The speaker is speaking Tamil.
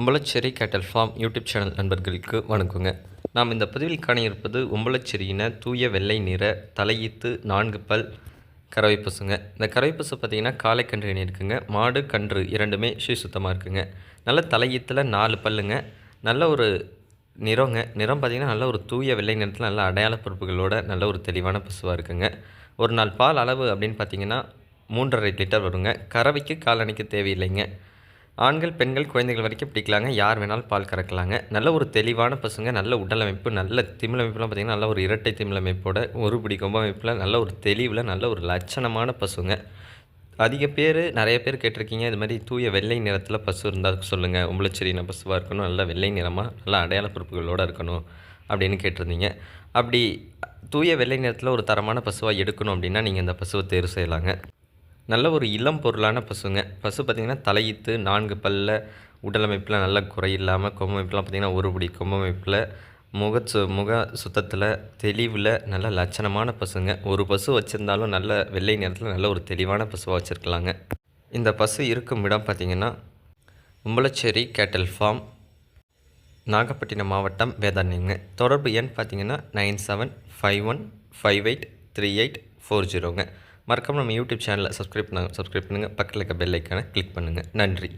உம்பளச்சேரி கேட்டல் ஃபார்ம் யூடியூப் சேனல் நண்பர்களுக்கு வணக்கங்க. நாம் இந்த பதிவில் காண இருப்பது உம்பளச்சேரியின தூய வெள்ளை நிற தலையீத்து நான்கு பல் கறவை பசுங்க இந்த கறவை பசு பார்த்திங்கன்னா காலை கன்று இணை இருக்குங்க. மாடு கன்று இரண்டுமே ஸ்ரீ சுத்தமாக இருக்குங்க. நல்ல தலையீத்தில் நாலு பல்லுங்க. நல்ல ஒரு நிறங்க. நிறம் பார்த்திங்கன்னா நல்ல ஒரு தூய வெள்ளை நிறத்தில் நல்ல அடையாள பொறுப்புகளோட நல்ல ஒரு தெளிவான பசுவாக இருக்குங்க. ஒரு நாள் பால் அளவு அப்படின்னு பார்த்தீங்கன்னா மூன்றரை லிட்டர் வருங்க. கறவைக்கு காலணிக்கு தேவையில்லைங்க. ஆண்கள் பெண்கள் குழந்தைகள் வரைக்கும் பிடிக்கலாங்க. யார் வேணாலும் பால் கறக்கலாங்க. நல்ல ஒரு தெளிவான பசுங்க நல்ல உடலமைப்பு நல்ல திமிழமைப்புலாம் பார்த்திங்கன்னா நல்ல ஒரு இரட்டை திமிழமைப்போட ஒரு பிடி கொம்பமைப்பில் நல்ல ஒரு தெளிவில் நல்ல ஒரு லட்சணமான பசுங்க. அதிக பேர் நிறைய பேர் கேட்டிருக்கீங்க இது மாதிரி தூய வெள்ளை நிறத்தில் பசு இருந்தால் சொல்லுங்கள் உம்பளச்செடியின பசுவாக இருக்கணும் நல்ல வெள்ளை நிறமாக நல்ல அடையாள பொறுப்புகளோடு இருக்கணும் அப்படின்னு கேட்டிருந்தீங்க. அப்படி தூய வெள்ளை நிறத்தில் ஒரு தரமான பசுவாக எடுக்கணும் அப்படின்னா நீங்கள் இந்த பசுவை தேர்வு செய்யலாங்க. நல்ல ஒரு இளம் பொருளான பசுங்க. பசு பார்த்திங்கன்னா தலையீத்து நான்கு பல்ல உடலமைப்பில் நல்ல குறை இல்லாமல் கொம்பமைப்புலாம் பார்த்திங்கன்னா ஒரு பிடி கொம்பமைப்பில் முக சு முக சுத்தத்தில் தெளிவில் நல்ல லட்சணமான பசுங்க. ஒரு பசு வச்சுருந்தாலும் நல்ல வெள்ளை நேரத்தில் நல்ல ஒரு தெளிவான பசுவாக வச்சுருக்கலாங்க. இந்த பசு இருக்கும் இடம் பார்த்திங்கன்னா உம்பளச்சேரி கேட்டல் ஃபார்ம் நாகப்பட்டினம் மாவட்டம் வேதாரண்யங்க தொடர்பு எண் பார்த்தீங்கன்னா nine seven five one five eight three eight four ஜீரோங்க. மறக்காமல் நம்ம யூடியூப் சேனலை சப்ஸ்கிரைப் பண்ணுங்கள் சப்ஸ்கிரைப் பண்ணுங்கள் பக்கத்தில் இருக்க பெல் ஐக்கானை கிளிக் பண்ணுங்கள் நன்றி.